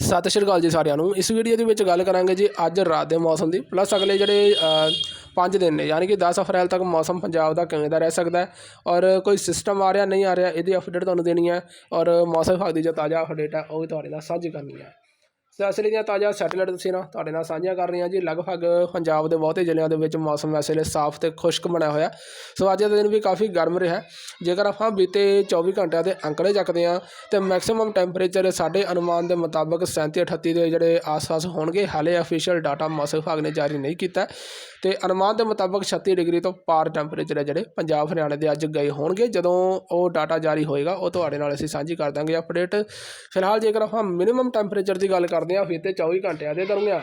ਸਤਿ ਸ਼੍ਰੀ ਅਕਾਲ ਜੀ ਸਾਰਿਆਂ ਨੂੰ। ਇਸ ਵੀਡੀਓ ਦੇ ਵਿੱਚ ਗੱਲ ਕਰਾਂਗੇ ਜੀ ਅੱਜ ਰਾਤ ਦੇ ਮੌਸਮ ਦੀ। ਪਲੱਸ ਅਗਲੇ ਜਿਹੜੇ 5 ਦਿਨ ਨੇ, ਯਾਨੀ ਕਿ 10 ਅਪ੍ਰੈਲ ਤੱਕ ਮੌਸਮ ਪੰਜਾਬ ਦਾ ਕਿਵੇਂ ਦਾ ਰਹਿ ਸਕਦਾ ਹੈ ਔਰ ਕੋਈ ਸਿਸਟਮ ਆ ਰਿਹਾ, ਨਹੀਂ ਆ ਰਿਹਾ, ਇਹਦੀ ਅਪਡੇਟ ਤੁਹਾਨੂੰ ਦੇਣੀ ਹੈ ਔਰ ਮੌਸਮ ਵਿਭਾਗ ਦੀ ਜੋ ਤਾਜ਼ਾ ਅਪਡੇਟ ਹੈ, ਉਹ ਵੀ ਤੁਹਾਡੇ ਨਾਲ ਸਾਂਝੀ ਕਰਨੀ ਹੈ। ਸੋ ਅਸਲੀ ਦੀਆਂ ਤਾਜ਼ਾ ਸੈਟੇਲਾਈਟ ਤਸਵੀਰਾਂ ਤੁਹਾਡੇ ਨਾਲ ਸਾਂਝੀਆਂ ਕਰ ਰਹੇ ਹਾਂ ਜੀ। ਲਗਭਗ ਪੰਜਾਬ ਦੇ ਬਹੁਤੇ ਜ਼ਿਲ੍ਹਿਆਂ ਦੇ ਵਿੱਚ ਮੌਸਮ ਇਸ ਵੇਲੇ ਸਾਫ਼ ਤੇ ਖੁਸ਼ਕ ਬਣਿਆ ਹੋਇਆ। ਸੋ ਅੱਜ ਦਾ ਦਿਨ ਵੀ ਕਾਫੀ ਗਰਮ ਰਿਹਾ। ਜੇਕਰ ਆਪਾਂ ਬੀਤੇ 24 ਘੰਟਿਆਂ ਦੇ ਅੰਕੜੇ ਚੱਕਦੇ ਹਾਂ, ਤੇ ਮੈਕਸਿਮਮ ਟੈਂਪਰੇਚਰ ਸਾਡੇ ਅਨੁਮਾਨ ਦੇ ਮੁਤਾਬਕ 37 38 ਦੇ ਜਿਹੜੇ ਆਸ-ਪਾਸ ਹੋਣਗੇ, ਹਾਲੇ ਅਫੀਸ਼ੀਅਲ ਡਾਟਾ ਮੌਸਮ ਵਿਭਾਗ ਨੇ ਜਾਰੀ ਨਹੀਂ ਕੀਤਾ। ਤੇ ਅਨੁਮਾਨ ਦੇ ਮੁਤਾਬਕ 36 ਡਿਗਰੀ ਤੋਂ ਪਾਰ ਟੈਂਪਰੇਚਰ ਹੈ ਜਿਹੜੇ ਪੰਜਾਬ, ਹਰਿਆਣਾ ਦੇ ਅੱਜ ਗਏ ਹੋਣਗੇ। ਜਦੋਂ ਉਹ ਡਾਟਾ ਜਾਰੀ ਹੋਏਗਾ, ਉਹ ਤੁਹਾਡੇ ਨਾਲ ਅਸੀਂ ਸਾਂਝੀ ਕਰ ਦਾਂਗੇ ਅਪਡੇਟ ਫਿਲਹਾਲ ਜੇਕਰ ਆਪਾਂ ਮਿਨੀਮਮ ਟੈਂਪਰੇਚਰ ਦੀ ਗੱਲ ਕਰਦੇ ਫਿਰ ਤੇ 24 ਘੰਟਿਆਂ ਦੇ ਦਰਮਿਆਨ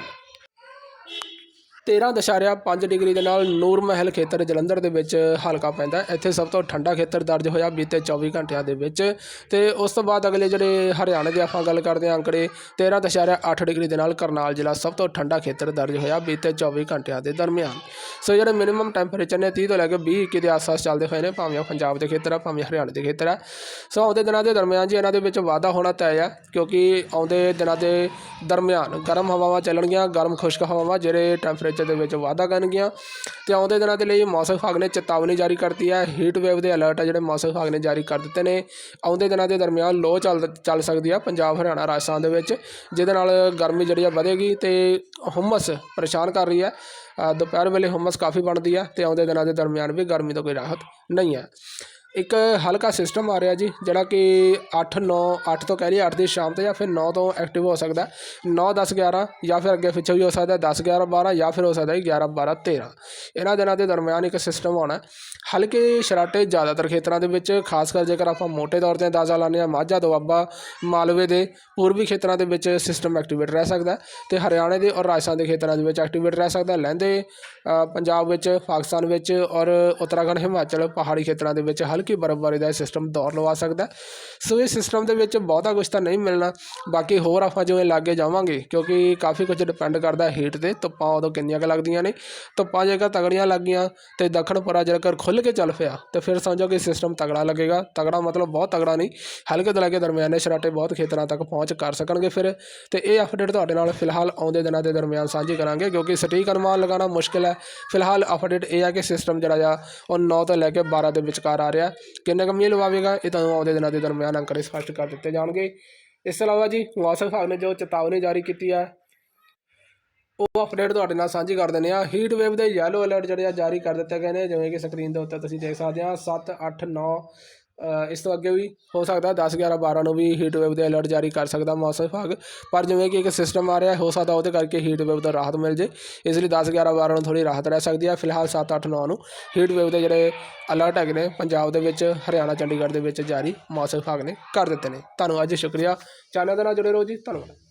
13.5 ਡਿਗਰੀ ਦੇ ਨਾਲ ਨੂਰ ਮਹਿਲ ਖੇਤਰ ਜਲੰਧਰ ਦੇ ਵਿੱਚ ਹਲਕਾ ਪੈਂਦਾ ਇੱਥੇ ਸਭ ਤੋਂ ਠੰਡਾ ਖੇਤਰ ਦਰਜ ਹੋਇਆ ਬੀਤੇ 24 ਘੰਟਿਆਂ ਦੇ ਵਿੱਚ ਤੇ ਉਸ ਤੋਂ ਬਾਅਦ ਅਗਲੇ ਜਿਹੜੇ ਹਰਿਆਣੇ ਦੇ ਆਪਾਂ ਗੱਲ ਕਰਦੇ ਹਾਂ ਅੰਕੜੇ 13.8 ਡਿਗਰੀ ਦੇ ਨਾਲ ਕਰਨਾਲ ਜ਼ਿਲ੍ਹਾ ਸਭ ਤੋਂ ਠੰਡਾ ਖੇਤਰ ਦਰਜ ਹੋਇਆ ਬੀਤੇ 24 ਘੰਟਿਆਂ ਦੇ ਦਰਮਿਆਨ। ਸੋ ਜਿਹੜੇ ਮਿਨੀਮਮ ਟੈਂਪਰੇਚਰ ਨੇ 30 ਤੋਂ ਲੈ ਕੇ 20 21 ਦੇ ਆਸ-ਪਾਸ ਚੱਲਦੇ ਹੋਏ ਨੇ, ਭਾਵੇਂ ਉਹ ਪੰਜਾਬ ਦੇ ਖੇਤਰ ਆ, ਭਾਵੇਂ ਹਰਿਆਣੇ ਦੇ ਖੇਤਰ ਆ। ਸੋ ਆਉਂਦੇ ਦਿਨਾਂ ਦੇ ਦਰਮਿਆਨ ਜੀ ਇਹਨਾਂ ਦੇ ਵਿੱਚ ਵਾਧਾ ਹੋਣਾ ਤੈਅ ਆ, ਕਿਉਂਕਿ ਆਉਂਦੇ ਦਿਨਾਂ ਦੇ ਦਰਮਿਆਨ ਗਰਮ ਹਵਾਵਾਂ ਚੱਲਣਗੀਆਂ, ਗਰਮ ਖੁਸ਼ਕ ਹਵਾਵਾਂ ਜਿਹੜੇ ਟੈਂਪਰੇਚਰ ਦੇ ਵਿੱਚ ਵਾਧਾ ਕਰਨਗੀਆਂ ਤੇ ਆਉਂਦੇ ਦਿਨਾਂ ਦੇ ਲਈ ਮੌਸਮ ਵਿਭਾਗ ਨੇ ਚੇਤਾਵਨੀ ਜਾਰੀ ਕਰਤੀ ਹੈ। ਹੀਟ ਵੇਵ ਦੇ ਅਲਰਟ ਆ ਜਿਹੜੇ ਮੌਸਮ ਵਿਭਾਗ ਨੇ ਜਾਰੀ ਕਰ ਦਿੱਤੇ ਨੇ। ਆਉਂਦੇ ਦਿਨਾਂ ਦੇ ਦਰਮਿਆਨ ਲੋ ਚੱਲ ਚੱਲ ਸਕਦੀ ਆ ਪੰਜਾਬ, ਹਰਿਆਣਾ, ਰਾਜਸਥਾਨ ਦੇ ਵਿੱਚ, ਜਿਹਦੇ ਨਾਲ ਗਰਮੀ ਜਿਹੜੀ ਆ ਵਧੇਗੀ ਤੇ ਹੁਮਸ ਪਰੇਸ਼ਾਨ ਕਰ ਰਹੀ ਹੈ ਦੁਪਹਿਰ ਵੇਲੇ ਹੁਮਸ ਕਾਫੀ ਬਣਦੀ ਹੈ ਤੇ ਆਉਂਦੇ ਦਿਨਾਂ ਦੇ ਦਰਮਿਆਨ ਵੀ ਗਰਮੀ ਤੋਂ ਕੋਈ ਰਾਹਤ ਨਹੀਂ ਹੈ ਇੱਕ ਹਲਕਾ ਸਿਸਟਮ ਆ ਰਿਹਾ ਜੀ, ਜਿਹੜਾ ਕਿ 8 9 8 ਤੋਂ ਕਹਿ ਲਈਏ 8 ਦੀ ਸ਼ਾਮ ਤੇ ਜਾਂ ਫਿਰ 9 ਤੋਂ ਐਕਟਿਵ ਹੋ ਸਕਦਾ 9 10 11 ਜਾਂ ਫਿਰ ਅੱਗੇ ਪਿੱਛੇ ਵੀ ਹੋ ਸਕਦਾ 10 11 12 ਜਾਂ ਫਿਰ ਹੋ ਸਕਦਾ 11 12 13 ਇਹਨਾਂ ਦਿਨਾਂ ਦੇ ਦਰਮਿਆਨ ਇੱਕ ਸਿਸਟਮ ਆਉਣਾ ਹਲਕੇ ਸ਼ਰਾਟੇ ਜ਼ਿਆਦਾਤਰ ਖੇਤਰਾਂ ਦੇ ਵਿੱਚ, ਖਾਸ ਕਰ ਜੇਕਰ ਆਪਾਂ ਮੋٹے ਤੌਰ ਤੇ ਅੰਦਾਜ਼ਾ ਲਾਉਂਦੇ ਹਾਂ, ਮਾਝਾ, ਦੁਆਬਾ, ਮਾਲਵੇ ਦੇ ਪੂਰਬੀ ਖੇਤਰਾਂ ਦੇ ਵਿੱਚ ਸਿਸਟਮ ਐਕਟੀਵੇਟ ਰਹਿ ਸਕਦਾ ਤੇ ਹਰਿਆਣੇ ਦੇ ਔਰ ਰਾਜਸਥਾਨ ਦੇ ਖੇਤਰਾਂ ਦੇ ਵਿੱਚ ਐਕਟੀਵੇਟ ਰਹਿ ਸਕਦਾ ਲਹਿੰਦੇ ਪੰਜਾਬ ਵਿੱਚ, ਪਾਕਿਸਤਾਨ ਵਿੱਚ ਔਰ ਉੱਤਰਾਖੰਡ, ਹਿਮਾਚਲ ਪਹਾੜੀ ਖੇਤਰਾਂ ਦੇ ਵਿੱਚ ਹਲਕੀ ਬਰਫ਼ਬਾਰੀ ਦਾ ਇਹ ਸਿਸਟਮ ਦੌਰ ਲਵਾ ਸਕਦਾ ਸੋ ਇਹ ਸਿਸਟਮ ਦੇ ਵਿੱਚ ਬਹੁਤਾ ਕੁਝ ਤਾਂ ਨਹੀਂ ਮਿਲਣਾ। ਬਾਕੀ ਹੋਰ ਆਪਾਂ ਜਿਵੇਂ ਲਾਗੇ ਜਾਵਾਂਗੇ, ਕਿਉਂਕਿ ਕਾਫੀ ਕੁਝ ਡਿਪੈਂਡ ਕਰਦਾ ਹੀਟ ਤੇ। ਧੁੱਪਾਂ ਉਦੋਂ ਕਿੰਨੀਆਂ ਕੁ ਲੱਗਦੀਆਂ ਨੇ। ਧੁੱਪਾਂ ਜੇਕਰ ਤਗੜੀਆਂ ਲੱਗੀਆਂ ਤੇ ਦੱਖਣਪੁਰਾ ਜੇਕਰ ਖੁੱਲ੍ਹ ਕੇ ਚੱਲ ਪਿਆ, ਤੇ ਫਿਰ ਸਮਝੋ ਕਿ ਸਿਸਟਮ ਤਗੜਾ ਲੱਗੇਗਾ। ਤਗੜਾ ਮਤਲਬ ਬਹੁਤ ਤਗੜਾ ਨਹੀਂ, ਹਲਕੇ ਤੋਂ ਲੈ ਕੇ ਦਰਮਿਆਨੇ ਸ਼ਰਾਟੇ ਬਹੁਤ ਖੇਤਰਾਂ ਤੱਕ ਪਹੁੰਚ ਕਰ ਸਕਣਗੇ ਫਿਰ। ਤੇ ਇਹ ਅਪਡੇਟ ਤੁਹਾਡੇ ਨਾਲ ਫਿਲਹਾਲ ਆਉਂਦੇ ਦਿਨਾਂ ਦੇ ਦਰਮਿਆਨ ਸਾਂਝੀ ਕਰਾਂਗੇ, ਕਿਉਂਕਿ ਸਟੀਕ ਅਨੁਮਾਨ ਲਗਾਉਣਾ ਮੁਸ਼ਕਿਲ ਹੈ। ਫਿਲਹਾਲ ਅਪਡੇਟ ਇਹ ਆ ਕਿ ਸਿਸਟਮ ਜਿਹੜਾ ਆ, ਉਹ 9 ਤੋਂ ਲੈ ਕੇ 12 ਦੇ ਵਿਚਕਾਰ ਆ ਰਿਹਾ। ਕਿੰਨੇ ਕਮੀ ਲਵਾਵੇਗਾ, ਇਹ ਤੁਹਾਨੂੰ ਆਉਂਦੇ ਦਿਨਾਂ ਦੇ ਦਰਮਿਆਨ ਅੰਕੜੇ ਸਪਸ਼ਟ ਕਰ ਦਿੱਤੇ ਜਾਣਗੇ। ਇਸ ਤੋਂ ਇਲਾਵਾ ਜੀ, ਮੌਸਮ ਵਿਭਾਗ ਨੇ ਜੋ ਚੇਤਾਵਨੀ ਜਾਰੀ ਕੀਤੀ ਹੈ, ਉਹ ਅਪਡੇਟ ਤੁਹਾਡੇ ਨਾਲ ਸਾਂਝੀ ਕਰ ਦਿੰਦੇ ਆ ਹੀਟ ਵੇਵ ਦੇ ਯੈਲੋ ਅਲਰਟ ਜਿਹੜੇ ਆ ਜਾਰੀ ਕਰ ਦਿੱਤੇ ਗਏ ਨੇ, ਜਿਵੇਂ ਕਿ ਸਕਰੀਨ ਦੇ ਉੱਤੇ ਤੁਸੀਂ ਦੇਖ ਸਕਦੇ ਆ 7 8 9 ਇਸ ਤੋਂ ਅੱਗੇ ਵੀ ਹੋ ਸਕਦਾ 10 11 12 ਨੂੰ ਵੀ ਹੀਟ ਵੇਵ ਦੇ ਅਲਰਟ ਜਾਰੀ ਕਰ ਸਕਦਾ ਮੌਸਮ ਵਿਭਾਗ। ਪਰ ਜਿਵੇਂ ਕਿ ਇੱਕ ਸਿਸਟਮ ਆ ਰਿਹਾ, ਹੋ ਸਕਦਾ ਉਹਦੇ ਕਰਕੇ ਹੀਟ ਵੇਵ ਤੋਂ ਰਾਹਤ ਮਿਲ ਜੇ। ਇਸ ਲਈ 10 11 12 ਨੂੰ ਥੋੜੀ ਰਾਹਤ ਰਹਿ ਸਕਦੀ ਹੈ ਫਿਲਹਾਲ 7 8 9 ਨੂੰ ਹੀਟ ਵੇਵ ਦੇ ਜਿਹੜੇ ਅਲਰਟ ਹੈਗੇ ਨੇ, ਪੰਜਾਬ ਦੇ ਵਿੱਚ, ਹਰਿਆਣਾ, ਚੰਡੀਗੜ੍ਹ ਦੇ ਵਿੱਚ ਜਾਰੀ ਮੌਸਮ ਵਿਭਾਗ ਨੇ ਕਰ ਦਿੱਤੇ ਨੇ। ਤੁਹਾਨੂੰ ਅੱਜ ਸ਼ੁਕਰੀਆ। ਚੈਨਲ ਦੇ ਨਾਲ ਜੁੜੇ ਰਹੋ ਜੀ। ਧੰਨਵਾਦ।